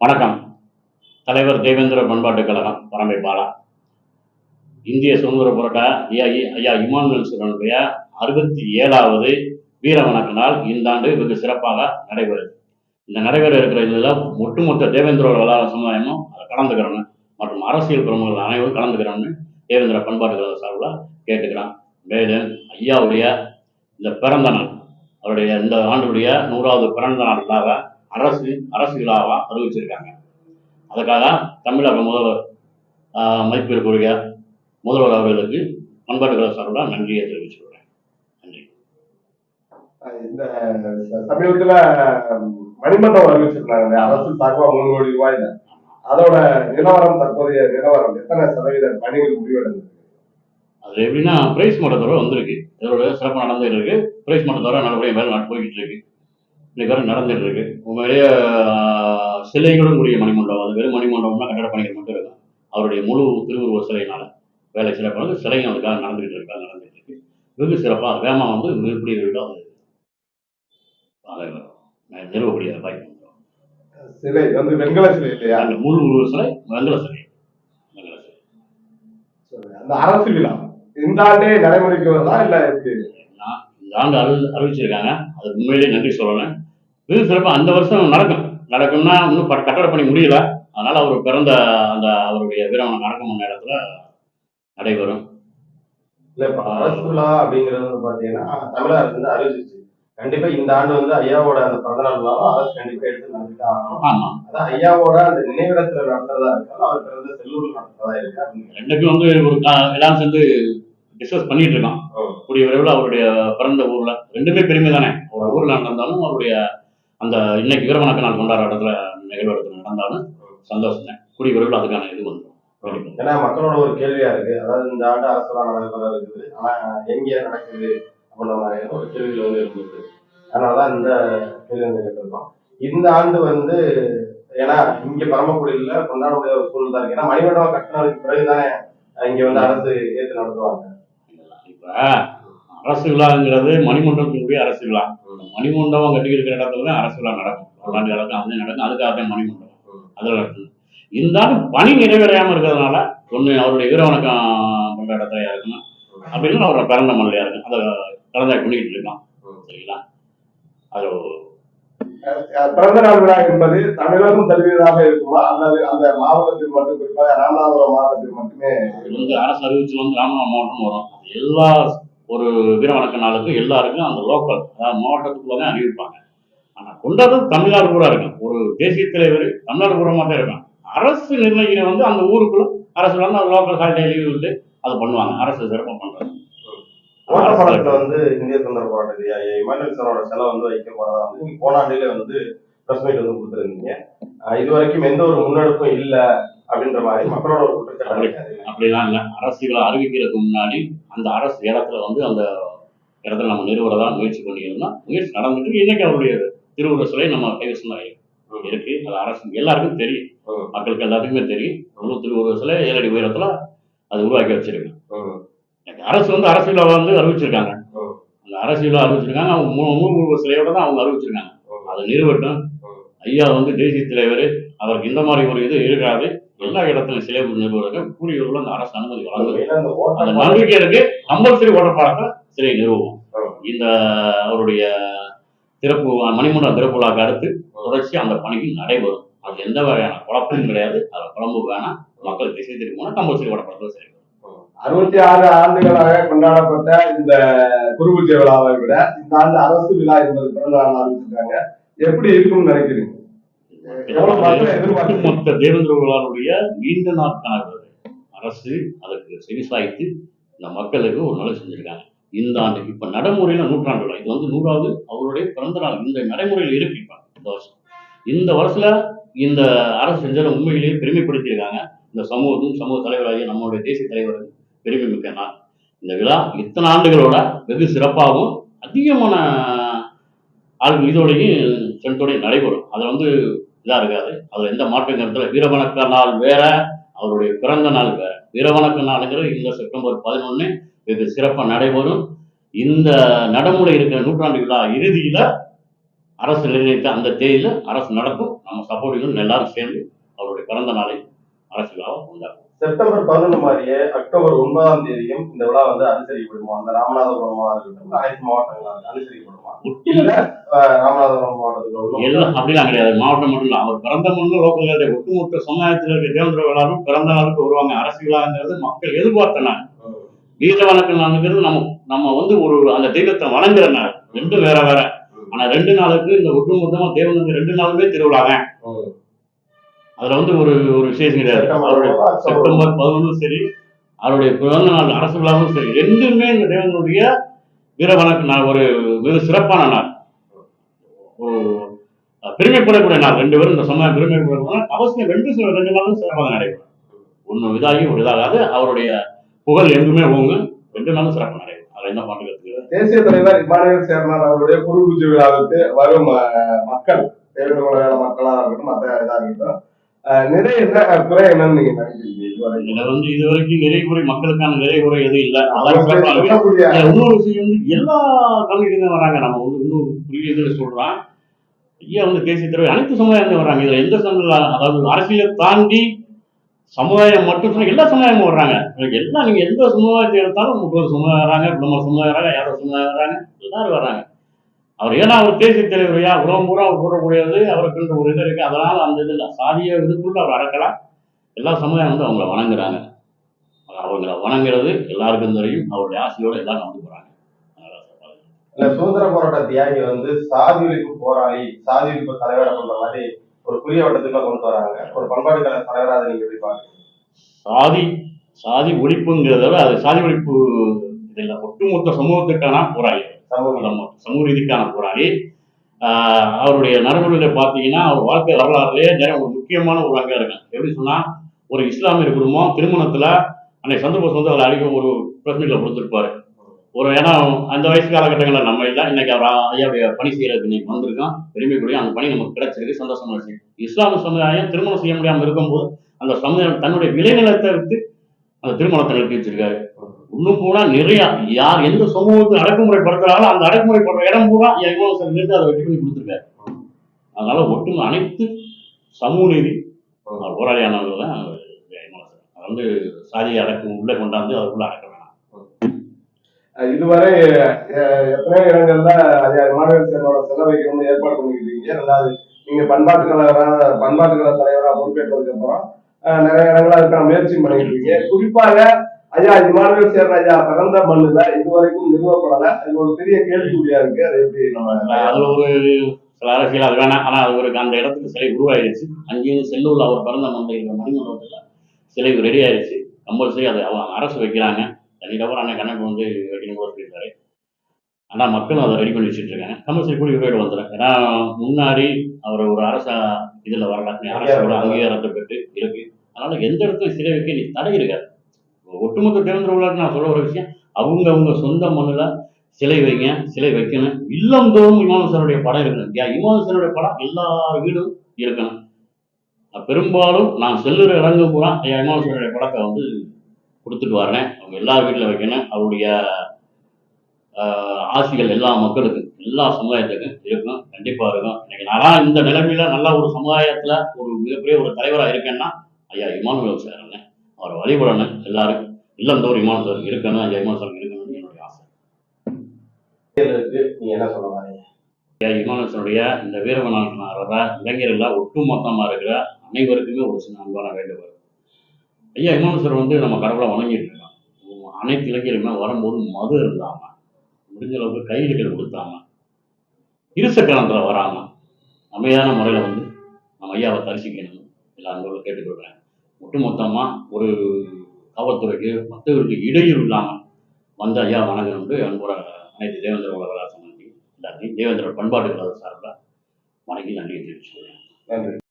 வணக்கம். தலைவர் தேவேந்திர பண்பாட்டுக் கழகம் பரம்பை இந்திய சுதந்திர போராட்ட ஐயா ஐயா இமானுவேல் சிவனுடைய அறுபத்தி ஏழாவது வீர வணக்க நாள் இந்த ஆண்டு வெகு சிறப்பாக நடைபெறுது. இந்த நடைபெற இருக்கிற இதில் ஒட்டுமொத்த தேவேந்திர வளாக சமுதாயமும் அதில் மற்றும் அரசியல் பிரமுகர்கள் அனைவரும் கலந்துக்கிறோம்னு தேவேந்திர பண்பாட்டு கழக சார்பில் கேட்டுக்கிறான் மேலும் ஐயாவுடைய இந்த பிறந்த நாள் அவருடைய இந்த ஆண்டுடைய நூறாவது பிறந்த நாளுக்காக அரசு அரசு விழாவா அறிவிச்சிருக்காங்க. அதுக்காக தமிழக முதல்வர் மதிப்பிற்குரிய முதல்வர் அவர்களுக்கு பண்பாட்டு கழக சார்பில் நன்றியை தெரிவிச்சுக்கிறேன் நன்றி. இந்த சமீபத்துல மணிமண்டபம் அறிவிச்சிருந்தாங்க அரசு சார்பா மூணு கோடி ரூபாயில அதோட நிலவரம் தற்போதைய நிலவரம் எத்தனை சதவீத பணிகள் முடிவடைந்தது அது எப்படின்னா பிரைஸ் மட்டத்தோட வந்திருக்கு. இதோட சிறப்பாக நடந்துட்டு இருக்கு. பிரைஸ் மட்டத்தோட நல்லபடியாக நாட்டு போய்கிட்டு இருக்கு. இன்னைக்கு வரை நடந்துட்டு இருக்கு உண்மையிலேயே சிலைகளும் கூடிய மணிமண்டபம். அது வெறும் மணிமண்டபம்னா கட்டட பணிகள் மட்டும் இருக்கும் அவருடைய முழு திருவுருவ சிலையினால வேலை சிறப்பாக சிலையும் அதுக்காக நடந்துகிட்டு இருக்கு நடந்துட்டு இருக்கு வெகு சிறப்பாக வேகமாக வந்து எப்படி இருக்கோ அது. நிறுவக்கூடிய வாய்ப்பு. சிலை வந்து வெண்கல சிலை இல்லையா? அந்த முழு உருவ சிலை வெங்கல சிலை. வெங்கல சிலை. அந்த அரசு விழா. இந்த ஆண்டே நடைமுறைக்கு வருதா இல்ல இந்த ஆண்டு அறி அறிவிச்சிருக்காங்க. அது உண்மையிலேயே நன்றி சொல்லணும். வெகு சிறப்பாக அந்த வருஷம் நடக்கும். நடக்கும்னா இன்னும் கட்டட பணி முடியல. அதனால அவர் பிறந்த அந்த அவருடைய வீரவன நடக்கும் நேரத்துல நடைபெறும். இல்ல இப்ப அரசு விழா அப்படிங்கிறது வந்து பாத்தீங்கன்னா தமிழக அரசு வந்து அறிவிச்சிச்சு கண்டிப்பா இந்த ஆண்டு வந்து ஐயாவோட அந்த பிறந்தநாள் விழாவை அரசு கண்டிப்பா எடுத்து நடத்திதான் ஆகணும். ஆமா. அதான் ஐயாவோட அந்த நினைவிடத்துல நடத்துறதா இருக்கா அவர் பிறந்த செல்லூர்ல நடத்துறதா இருக்கா ரெண்டுக்கும் வந்து ஒரு எல்லாரும் சேர்ந்து டிஸ்கஸ் பண்ணிட்டு இருக்கோம் ம். கூடிய விரைவில் அவருடைய பிறந்த ஊர்ல. ரெண்டுமே பெருமை தானே ஒரு ஊர்ல நடந்தாலும் அவருடைய அந்த இன்னைக்கு வீரவணக்க நாள் கொண்டாடுற இடத்துல நிகழ்வு இடத்துல நடந்தாலும் சந்தோஷம் தான் கூடிய விரைவில் அதுக்கான இது வந்துடும். ஏன்னா மக்களோட ஒரு கேள்வியா இருக்கு. அதாவது இந்த ஆண்டு அரசு விழா நடைபெற இருக்குது. ஆனா எங்க நடக்குது அப்படின்ற ஒரு கேள்விகள் வந்து இருந்தது அதனாலதான் இந்த கேள்வி வந்து கேட்டிருக்கோம். இந்த ஆண்டு வந்து ஏன்னா இங்க பரமக்குடியில கொண்டாட முடியாத ஒரு சூழல் தான் இருக்கு. ஏன்னா மணிமண்டபம் கட்டினதுக்கு பிறகுதானே இங்க வந்து அரசு ஏற்று நடத்துவாங்க. அரசு விழாங்கிறது மணிமண்டபத்தினுடைய அரசு விழா. மணிமண்டபம் கட்டி இருக்கிற இடத்துல தான் அரசு விழா நடக்கும். பல்லாண்டு நடக்கும் அது நடக்கும். அதுக்காக தான் மணிமண்டபம். அதில் நடக்கும். இந்த ஆண்டு பணி நிறைவேறாம இருக்கிறதுனால ஒண்ணு அவருடைய வீர வணக்கம் பண்ற இடத்துல இருக்கணும் அப்படின்னு அவரோட பிறந்த மண்ணிலையா இருக்கும் அதை கலந்தாய் பண்ணிக்கிட்டு இருக்கான். சரிங்களா? அது பிறந்த நாள் விழா என்பது தமிழகம் தழுவியதாக இருக்குமா? அல்லது அந்த மாவட்டத்தில் மட்டும் குறிப்பாக ராமநாதபுரம் மாவட்டத்தில் மட்டுமே? வந்து அரசு அறிவிச்சு வந்து ராமநாதபுரம் மாவட்டம் வரும். அது எல்லா ஒரு வீர வணக்க நாளுக்கும் எல்லாருக்கும் அந்த லோக்கல் அதாவது மாவட்டத்துக்குள்ள தான் அறிவிப்பாங்க ஆனா கொண்டாடுறது தமிழ்நாடு பூரா இருக்கும். ஒரு தேசிய தலைவர் தமிழ்நாடு பூரமாக தான் இருக்கும். அரசு நிர்ணயிக்கிற வந்து அந்த ஊருக்குள்ள அரசு வந்து அந்த லோக்கல் ஹாலிடே லீவ் விட்டு அது பண்ணுவாங்க. அரசு சிறப்பாக பண்றாங்க ஓட்டப்படத்துல வந்து இந்திய சுதந்திர போராட்டத்தை ஐயா இமானுவேல் சரோட செலவு வந்து வைக்க போறதா வந்து நீங்க போன ஆண்டிலே வந்து பிரஸ் மீட் வந்து கொடுத்துருந்தீங்க. இது வரைக்கும் எந்த ஒரு முன்னெடுப்பும் இல்ல அப்படின்ற மாதிரி மக்களோட ஒரு குற்றச்சாட்டு. அப்படிலாம் இல்லை. அரசுகளை அறிவிக்கிறதுக்கு முன்னாடி அந்த அரசு இடத்துல வந்து அந்த இடத்துல நம்ம நிறுவனதா முயற்சி பண்ணியிருந்தோம் முயற்சி நடந்துட்டு இன்னைக்கு அவருடைய திருவுருவ சிலை நம்ம கைவசம் தான் இருக்கு அது அரசு எல்லாருக்கும் தெரியும். மக்களுக்கு எல்லாத்துக்குமே தெரியும் முழு திருவுருவ சிலை ஏழடி உயரத்துல அது உருவாக்கி வச்சிருக்கு ம். இன்னைக்கு அரசு வந்து அரசு விழாவை வந்து அறிவிச்சிருக்காங்க. அந்த அரசு விழா அறிவிச்சிருக்காங்க அவங்க மூணு மூணு உருவ சிலையோட தான் அவங்க அறிவிச்சிருக்காங்க. அதை நிறுவட்டும். ஐயா வந்து தேசிய தலைவர் அவருக்கு இந்த மாதிரி ஒரு இது இருக்காது எல்லா இடத்துலையும் சிலை நிறுவனம் கூடிய அந்த அரசு அனுமதி வழங்குது அந்த நம்பிக்கை இருக்கு. கம்பல்சரி ஓட்டப்பாடத்தை சிலை நிறுவுவோம். ம். இந்த அவருடைய திறப்பு மணிமண்டபம் திறப்பு விழாக்கு அடுத்து தொடர்ச்சி அந்த பணிக்கு நடைபெறும். அது எந்த வகையான குழப்பமும் கிடையாது. அது குழம்பு வேணாம். மக்கள் திசை திரும்பினா கம்பல்சரி ஓட்டப்பாடத்தில் சரி அறுபத்தி ஆறு ஆண்டுகளாக கொண்டாடப்பட்ட இந்த குருபூஜை விழாவை விட இந்த ஆண்டு அரசு விழா என்பது பிறந்த நாள் அறிவிச்சிருக்காங்க எப்படி இருக்கும்னு நினைக்கிறீங்க? ஒட்டுமொத்த தேவேந்திர விழாவுடைய நீண்ட நாட்களாக அரசு அதுக்கு செவிசாய்த்து இந்த மக்களுக்கு ஒரு நல்ல செஞ்சிருக்காங்க. இந்த ஆண்டு இப்ப நடைமுறையில நூற்றாண்டு விழா. இது வந்து நூறாவது அவருடைய பிறந்த நாள். இந்த நடைமுறையில் இருக்கு இந்த வருஷம். இந்த வருஷத்துல இந்த அரசு செஞ்சதை உண்மையிலேயே பெருமைப்படுத்தியிருக்காங்க. இந்த சமூகத்தும் சமூக தலைவராகிய நம்மளுடைய தேசிய தலைவருக்கு பெருமை மிக்க நாள். இந்த விழா இத்தனை ஆண்டுகளோட வெகு சிறப்பாகவும் அதிகமான ஆள்கள் இதோடையும் சென்றோடையும் நடைபெறும். அது வந்து இதாக இருக்காது. அதில் எந்த மாற்றம் கருத்தில் வீரவணக்க நாள் வேற அவருடைய பிறந்த நாள் வேற. வீரவணக்க நாளுங்கிறது இந்த செப்டம்பர் பதினொன்று வெகு சிறப்பாக நடைபெறும். இந்த நடைமுறை இருக்கிற நூற்றாண்டு விழா இறுதியில் அரசு நிர்ணயித்த அந்த தேதியில் அரசு நடக்கும் நம்ம சப்போர்ட்டுகள் எல்லாரும் சேர்ந்து அவருடைய பிறந்த நாளை அரசு விழாவை கொண்டாடுவோம். செப்டம்பர் பதினொன்று மாதிரியே அக்டோபர் ஒன்பதாம் தேதியும் இந்த விழா வந்து அனுசரிக்கப்படுமா? அந்த ராமநாதபுரமா இருக்கட்டும் அனைத்து மாவட்டங்களும் அனுசரிக்கப்படுமா? ராமநாதபுரம் மாவட்டத்தில் எல்லாம் அப்படிலாம் கிடையாது. மாவட்டம் மட்டும் இல்லை. அவர் பிறந்த மண்ணு லோக்கல் ஒட்டுமொத்த சமுதாயத்தில் இருக்க தேவேந்திர விழாவும் பிறந்த நாளுக்கு வருவாங்க. அரசு விழாங்கிறது மக்கள் எதிர்பார்த்த நாள். வீர வணக்க நாளுங்கிறது நம்ம நம்ம வந்து ஒரு அந்த தெய்வத்தை வணங்குற நாள். ரெண்டும் வேற வேற. ஆனா ரெண்டு நாளுக்கு இந்த ஒட்டுமொத்தமா தேவனுக்கு ரெண்டு நாளுமே திருவிழா தான் ம். அதுல வந்து ஒரு ஒரு விசேஷம் கிடையாது அவருடைய செப்டம்பர் பதினொன்றும் சரி அவருடைய பிறந்த நாள் அரசு விழாவும் சரி ரெண்டுமே இந்த தேவனுடைய வீர வணக்க நாள் ஒரு மிக சிறப்பான நாள். ஒரு பெருமைப்படக்கூடிய நாள். ரெண்டு பேரும் இந்த சமயம் பெருமைப்படக்கூடிய. அவசியம் ரெண்டு சில ரெண்டு நாளும் சிறப்பாக நடைபெறும். ஒன்று இதாகி ஒரு இதாகாது. அவருடைய புகழ் எங்குமே ஓங்கும் ரெண்டு நாளும் சிறப்பாக நடைபெறும். தேசிய தலைவர் இமானுவேல் சேர்மன் அவருடைய குரு பூஜை விழாவுக்கு வரும் மக்கள் தேர்தல் உலக மக்களா இருக்கட்டும் மற்ற இதா இருக்கட்டும். நிறைய என்ன குறை என்னன்னு நீங்க நினைக்கிறீங்க இதுவரை இதுல வந்து இது வரைக்கும் நிறை குறை மக்களுக்கான நிறை குறை எதுவும் இல்லை. இன்னொரு விஷயம் வந்து எல்லா கம்யூனிட்டியும் வராங்க. நம்ம வந்து இன்னும் புதிய இதில் சொல்றோம் ஐயா வந்து தேசிய தலைவர் அனைத்து சமுதாயங்களும் வர்றாங்க இதுல எந்த சமுதாயம் அதாவது அரசியலை தாண்டி சமுதாயம் மட்டும் சொன்னா எல்லா சமுதாயமும் வர்றாங்க. எல்லாம் நீங்க எந்த சமுதாயத்தை எடுத்தாலும் முப்பது சமுதாயம் வராங்க குடும்ப சமுதாயம் வராங்க யாதவ சமுதாயம் வராங்க எல்லாரும் வர்றாங்க அவர் ஏன்னா அவர் தேசிய தலைவரையா உலகம் பூரா அவர் போடக்கூடியது அவருக்குன்ற ஒரு இது இருக்கு. அதனால அந்த இதுல சாதிய இதுக்குள்ள அவர் அடக்கலாம். எல்லா சமுதாயம் வந்து அவங்கள வணங்குறாங்க. அவங்கள வணங்குறது எல்லாருக்கும் தெரியும். அவருடைய ஆசையோட எல்லாரும் வந்து. இல்ல சுதந்திர போராட்ட தியாகி வந்து சாதி ஒழிப்பு போராளி சாதி ஒழிப்பு தலைவர் அப்படின்ற மாதிரி ஒரு புதிய வட்டத்துக்குள்ள கொண்டு வராங்க. ஒரு பண்பாடு கழக தலைவரா அதை நீங்க எப்படி பாக்குறீங்க சாதி சாதி ஒழிப்புங்கிறத விட அது சாதி ஒழிப்பு இதில் ஒட்டுமொத்த சமூகத்துக்கான போராளி சமூக சமூக ரீதிக்கான போராளி. அவருடைய நடைமுறையில பார்த்தீங்கன்னா அவர் வாழ்க்கை வரலாறுலேயே நிறைய ஒரு முக்கியமான ஒரு அங்கம் இருக்கும் எப்படி சொன்னா ஒரு இஸ்லாமிய குடும்பம் திருமணத்துல அன்னைக்கு சந்தர்ப்பம் வந்து அவர் அடிக்க ஒரு பிரச்சனைகளை கொடுத்துருப்பாரு. ஒரு ஏன்னா அந்த வயசு காலகட்டங்களில் நம்ம இல்லை. இன்னைக்கு அவர் ஐயாவுடைய பணி செய்யறதுக்கு இன்னைக்கு வந்திருக்கோம் பெருமைக்குரிய அந்த பணி நமக்கு கிடைச்சிருக்கு. சந்தோஷமா இருக்கு. இஸ்லாமிய சமுதாயம் திருமணம் செய்ய முடியாமல் இருக்கும்போது அந்த சமுதாயம் தன்னுடைய விளைநிலத்தை எடுத்து அந்த திருமணத்தை நிறுத்தி வச்சிருக்காரு. இன்னும் போனா நிறைய. யார் எந்த சமூகத்தை அடக்குமுறைப்படுத்துறாங்களோ அந்த அடக்குமுறைப்படுற இடம் பூரா எவ்வளவு சார் நின்று அதை வெற்றி பண்ணி கொடுத்துருக்காரு. அதனால ஒட்டுமொத்த அனைத்து சமூக நீதி போராளியானவர்கள் தான் அதை வந்து சாதியை அடக்கு உள்ளே கொண்டாந்து அதுக்குள்ள அடக்க வேணாம். இதுவரை எத்தனை எத்தனையோ இடங்கள்ல ஐயா இமானுவேல் சேர்மனோட வைக்கணும்னு ஏற்பாடு பண்ணிக்கிட்டீங்க ரெண்டாவது நீங்க பண்பாட்டு கழக பண்பாட்டு கழக தலைவரா பொறுப்பேற்றதுக்கு அப்புறம் நிறைய இடங்கள்ல அதுக்கான முயற்சி பண்ணிக்கிட்டு இருக்கீங்க குறிப்பாக ஐயா இமானுவேல் ஐயா பிறந்த மண்ணுல இதுவரைக்கும் நிறுவப்படல. அது ஒரு பெரிய கேள்விக்குறியா இருக்கு. அது எப்படி நம்ம அது ஒரு சில அரசியல் அது வேணாம். ஆனால் அது ஒரு அந்த இடத்துக்கு சிலை உருவாயிருச்சு. அங்கேயும் செல்லூர்ல அவர் பிறந்த மந்தை இருக்கிற மணிமண்டபத்தில் சிலை ரெடி ஆயிருச்சு. கம்பல்சரி அதை அவங்க அரசு வைக்கிறாங்க. தனிநபர் அண்ணன் கணக்கு வந்து வைக்கணும் கூட சொல்லியிருக்காரு ஆனால் மக்களும் அதை ரெடி பண்ணி வச்சுட்டு இருக்காங்க. கம்பல்சரி கூடி உயிரோடு வந்துடும் ஏன்னா முன்னாடி அவர் ஒரு அரச இதில் வரல. அரசோட அங்கீகாரத்தை பெற்று இருக்கு. அதனால எந்த இடத்துல சிலை வைக்க நீ தடை இருக்காது. ஒட்டுமொத்த தேர்ந்தெடுப்பு விழாக்கு நான் சொல்ல ஒரு விஷயம் அவங்க அவங்க சொந்த மண்ணில் சிலை வைங்க சிலை வைக்கணும். இல்லந்தோறும் இமானுசனுடைய படம் இருக்கணும். யா இமானுசனுடைய படம் எல்லார் வீடும் இருக்கணும். பெரும்பாலும் நான் செல்லுற இடங்கு பூரா ஐயா இமானுசனுடைய படத்தை வந்து கொடுத்துட்டு வரேன் அவங்க எல்லா வீட்டில் வைக்கணும். அவருடைய ஆசிகள் எல்லா மக்களுக்கும் எல்லா சமுதாயத்துக்கும் இருக்கும். கண்டிப்பாக இருக்கும். எனக்கு நான் இந்த நிலைமையில நல்ல ஒரு சமுதாயத்தில் ஒரு மிகப்பெரிய ஒரு தலைவராக இருக்கேன்னா ஐயா இமானுவேல் சார் அவரை வழிபடணும் எல்லாரும் இல்லந்தோறும் இமானுசர் இருக்கணும் இமானுசர் இருக்கணும்னு என்னுடைய ஆசை. நீங்க என்ன சொல்ல வரீங்க? இமானுசனுடைய இந்த வீரவனாக வர இளைஞர்கள் ஒட்டுமொத்தமாக இருக்கிற அனைவருக்குமே ஒரு சின்ன அன்பான வேண்டுகோள். ஐயா இமானுசர் வந்து நம்ம கடவுளை வணங்கிட்டு இருக்கோம் அனைத்து இளைஞருமே வரும்போது மது இருந்தாம முடிஞ்ச அளவுக்கு கைதுகள் கொடுத்தாம இருசக்கரணத்தில் வராம அமைதியான முறையில் வந்து நம்ம ஐயாவை தரிசிக்கணும். எல்லா அன்பர்களும் கேட்டுக்கொள்கிறேன். ஒட்டுமொத்தமாக ஒரு காவல்துறைக்கு மற்றவர்களுக்கு இடையூறு இல்லாமல் வந்த ஐயா வணக்கம் என்று அன்புற அனைத்து தேவேந்திர உலகலா சம்பந்தி எல்லாத்தையும் தேவேந்திர பண்பாட்டு கழக சார்பில் வணங்கி நன்றியை தெரிவிச்சுக்கிறேன். நன்றி.